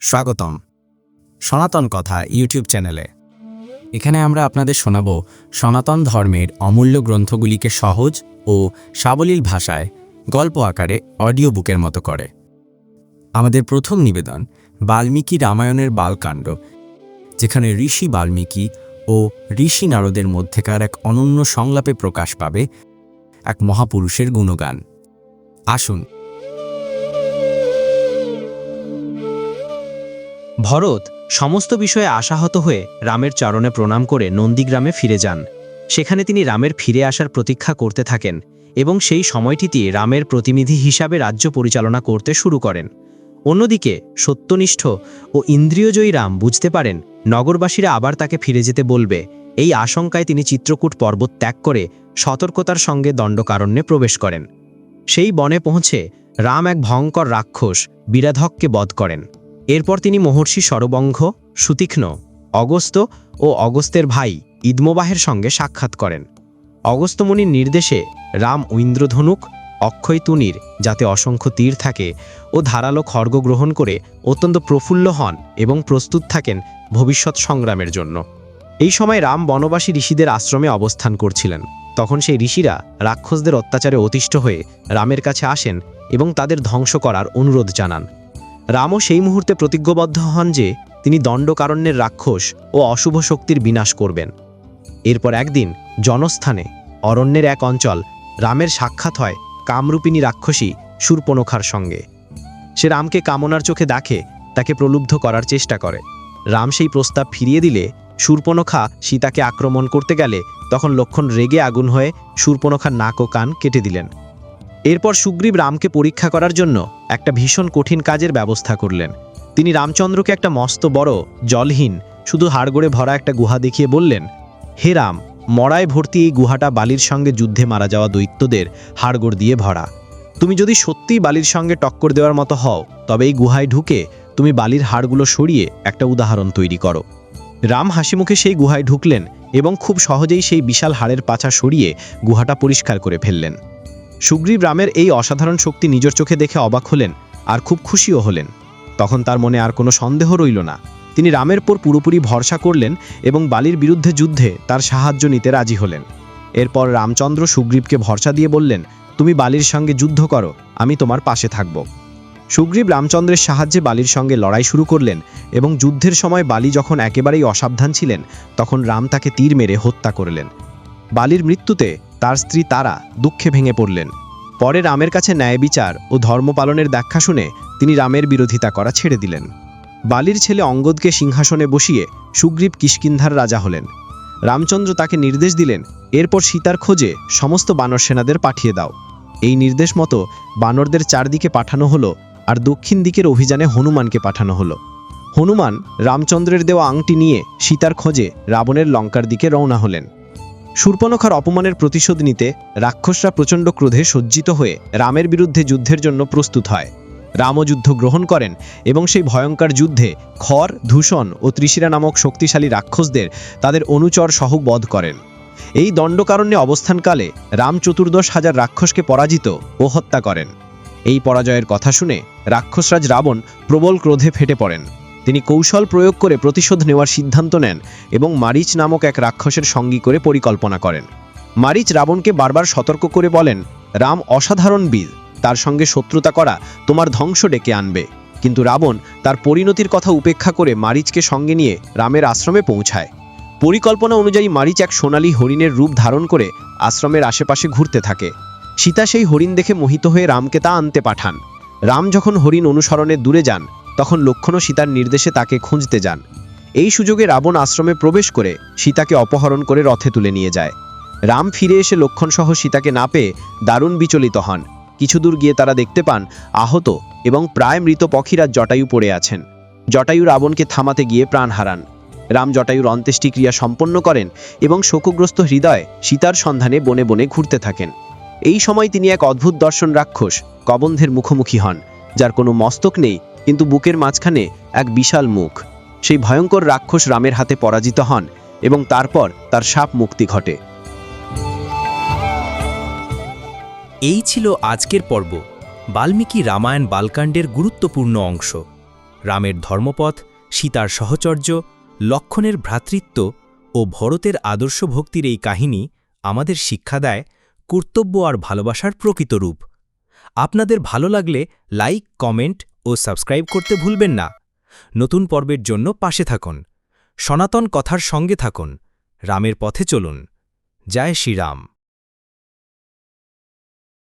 স্বাগতম সনাতন কথা ইউটিউব চ্যানেলে। এখানে আমরা আপনাদের শোনাব সনাতন ধর্মের অমূল্য গ্রন্থগুলিকে সহজ ও সাবলীল ভাষায় গল্প আকারে অডিও বুকের মতো করে। আমাদের প্রথম নিবেদন, বাল্মীকি রামায়ণের বালকাণ্ড, যেখানে ঋষি বাল্মীকি ও ঋষি নারদের মধ্যেকার এক অনন্য সংলাপে প্রকাশ পাবে এক মহাপুরুষের গুণগান। আসুন ভরত সমস্ত বিষয়ে আশাহত হয়ে রামের চরণে প্রণাম করে নন্দীগ্রামে ফিরে যান। সেখানে তিনি রামের ফিরে আসার প্রতীক্ষা করতে থাকেন এবং সেই সময়টিতে রামের প্রতিনিধি হিসাবে রাজ্য পরিচালনা করতে শুরু করেন। অন্যদিকে সত্যনিষ্ঠ ও ইন্দ্রিয়জয়ী রাম বুঝতে পারেন নগরবাসীরা আবার তাকে ফিরে যেতে বলবে। এই আশঙ্কায় তিনি চিত্রকূট পর্বত ত্যাগ করে সতর্কতার সঙ্গে দণ্ডকারণ্যে প্রবেশ করেন। সেই বনে পৌঁছে রাম এক ভয়ঙ্কর রাক্ষস বিরাধককে বধ করেন। এরপর তিনি মহর্ষি সরবঙ্ঘ সুতীক্ষ্ণ অগস্ত ও অগস্তের ভাই ইদমবাহের সঙ্গে সাক্ষাৎ করেন। অগস্তমণির নির্দেশে রাম ঐন্দ্রধনুক, অক্ষয় তুনির যাতে অসংখ্য তীর থাকে ও ধারালো খর্গ গ্রহণ করে অত্যন্ত প্রফুল্ল হন এবং প্রস্তুত থাকেন ভবিষ্যৎ সংগ্রামের জন্য। এই সময় রাম বনবাসী ঋষিদের আশ্রমে অবস্থান করছিলেন। তখন সেই ঋষিরা রাক্ষসদের অত্যাচারে অতিষ্ঠ হয়ে রামের কাছে আসেন এবং তাদের ধ্বংস করার অনুরোধ জানান। রামও সেই মুহূর্তে প্রতিজ্ঞবদ্ধ হন যে তিনি দণ্ডকারণ্যের রাক্ষস ও অশুভ শক্তির বিনাশ করবেন। এরপর একদিন জনস্থানে অরণ্যের এক অঞ্চল রামের সাক্ষাৎ হয় কামরূপিণী রাক্ষসী শূর্পণখার সঙ্গে। সে রামকে কামনার চোখে দেখে, তাকে প্রলুব্ধ করার চেষ্টা করে। রাম সেই প্রস্তাব ফিরিয়ে দিলে শূর্পণখা সীতাকে আক্রমণ করতে গেলে তখন লক্ষণ রেগে আগুন হয়ে শূর্পণখার নাক ও কান কেটে দিলেন। এরপর সুগ্রীব রামকে পরীক্ষা করার জন্য একটা ভীষণ কঠিন কাজের ব্যবস্থা করলেন। তিনি রামচন্দ্রকে একটা মস্ত বড়, জলহীন, শুধু হাড়গোড়ে ভরা একটা গুহা দেখিয়ে বললেন, হে রাম, মড়ায় ভর্তি এই গুহাটা বালির সঙ্গে যুদ্ধে মারা যাওয়া দৈত্যদের হাড়গোড় দিয়ে ভরা। তুমি যদি সত্যিই বালির সঙ্গে টক্কর দেওয়ার মতো হও, তবে এই গুহায় ঢুকে তুমি বালির হাড়গুলো সরিয়ে একটা উদাহরণ তৈরি করো। রাম হাসিমুখে সেই গুহায় ঢুকলেন এবং খুব সহজেই সেই বিশাল হাড়ের পাছা সরিয়ে গুহাটা পরিষ্কার করে ফেললেন। সুগ্রীব রামের এই অসাধারণ শক্তি নিজের চোখে দেখে অবাক হলেন আর খুব খুশিও হলেন। তখন তার মনে আর কোনো সন্দেহ রইল না। তিনি রামের পর পুরোপুরি ভরসা করলেন এবং বালির বিরুদ্ধে যুদ্ধে তার সাহায্য নিতে রাজি হলেন। এরপর রামচন্দ্র সুগ্রীবকে ভরসা দিয়ে বললেন, তুমি বালির সঙ্গে যুদ্ধ করো, আমি তোমার পাশে থাকব। সুগ্রীব রামচন্দ্রের সাহায্যে বালির সঙ্গে লড়াই শুরু করলেন এবং যুদ্ধের সময় বালি যখন একেবারেই অসাবধান ছিলেন, তখন রাম তাকে তীর মেরে হত্যা করলেন। বালির মৃত্যুতে তার স্ত্রী তারা দুঃখে ভেঙে পড়লেন। পরে রামের কাছে ন্যায় বিচার ও ধর্ম পালনের ব্যাখ্যা শুনে তিনি রামের বিরোধিতা করা ছেড়ে দিলেন। বালির ছেলে অঙ্গদকে সিংহাসনে বসিয়ে সুগ্রীব কিষ্কিন্ধার রাজা হলেন। রামচন্দ্র তাকে নির্দেশ দিলেন, এরপর সীতার খোঁজে সমস্ত বানর সেনাদের পাঠিয়ে দাও। এই নির্দেশ মতো বানরদের চারদিকে পাঠানো হলো আর দক্ষিণ দিকের অভিযানে হনুমানকে পাঠানো হলো। হনুমান রামচন্দ্রের দেওয়া আংটি নিয়ে সীতার খোঁজে রাবণের লঙ্কার দিকে রওনা হলেন। শূর্পণখার অপমানের প্রতিশোধ নিতে রাক্ষসরা প্রচণ্ড ক্রোধে সজ্জিত হয়ে রামের বিরুদ্ধে যুদ্ধের জন্য প্রস্তুত হয়। রামও যুদ্ধ গ্রহণ করেন এবং সেই ভয়ঙ্কর যুদ্ধে খর ধূষণ ও ত্রিশিরা নামক শক্তিশালী রাক্ষসদের তাদের অনুচর সহ বধ করেন। এই দণ্ডকারণ্যে অবস্থানকালে রাম চতুর্দশ হাজার রাক্ষসকে পরাজিত ও হত্যা করেন। এই পরাজয়ের কথা শুনে রাক্ষসরাজ রাবণ প্রবল ক্রোধে ফেটে পড়েন। তিনি কৌশল প্রয়োগ করে প্রতিশোধ নেওয়ার সিদ্ধান্ত নেন এবং মারিচ নামক এক রাক্ষসের সঙ্গী করে পরিকল্পনা করেন। মারিচ রাবণকে বারবার সতর্ক করে বলেন, রাম অসাধারণ বীর, তার সঙ্গে শত্রুতা করা তোমার ধ্বংস ডেকে আনবে। কিন্তু রাবণ তার পরিণতির কথা উপেক্ষা করে মারিচকে সঙ্গে নিয়ে রামের আশ্রমে পৌঁছায়। পরিকল্পনা অনুযায়ী মারিচ এক সোনালী হরিণের রূপ ধারণ করে আশ্রমের আশেপাশে ঘুরতে থাকে। সীতা সেই হরিণ দেখে মোহিত হয়ে রামকে তা আনতে পাঠান। রাম যখন হরিণ অনুসরণে দূরে যান তখন লক্ষণও সীতার নির্দেশে তাকে খুঁজতে যান। এই সুযোগে রাবণ আশ্রমে প্রবেশ করে সীতাকে অপহরণ করে রথে তুলে নিয়ে যায়। রাম ফিরে এসে লক্ষণসহ সীতাকে না পেয়ে দারুণ বিচলিত হন। কিছু দূর গিয়ে তারা দেখতে পান, আহত এবং প্রায় মৃত পক্ষীরা জটায়ু পড়ে আছেন। জটায়ু রাবণকে থামাতে গিয়ে প্রাণ হারান। রাম জটায়ুর অন্ত্যেষ্টিক্রিয়া সম্পন্ন করেন এবং শোকগ্রস্ত হৃদয় সীতার সন্ধানে বনে বনে ঘুরতে থাকেন। এই সময় তিনি এক অদ্ভুত দর্শন রাক্ষস কবন্ধের মুখোমুখি হন, যার কোনো মস্তক নেই কিন্তু বুকের মাঝখানে এক বিশাল মুখ। সেই ভয়ঙ্কর রাক্ষস রামের হাতে পরাজিত হন এবং তারপর তার সাপ মুক্তি ঘটে। এই ছিল আজকের পর্ব। বাল্মীকি রামায়ণ বালকাণ্ডের গুরুত্বপূর্ণ অংশ। রামের ধর্মপথ, সীতার সহচর্য, লক্ষণের ভ্রাতৃত্ব ও ভরতের আদর্শ ভক্তির এই কাহিনী আমাদের শিক্ষা দেয় কর্তব্য আর ভালোবাসার প্রকৃত রূপ। আপনাদের ভালো লাগলে লাইক, কমেন্ট ও সাবস্ক্রাইব করতে ভুলবেন না। নতুন পর্বের জন্য পাশে থাকুন। সনাতন কথার সঙ্গে থাকুন। রামের পথে চলুন। জয় শ্রীরাম।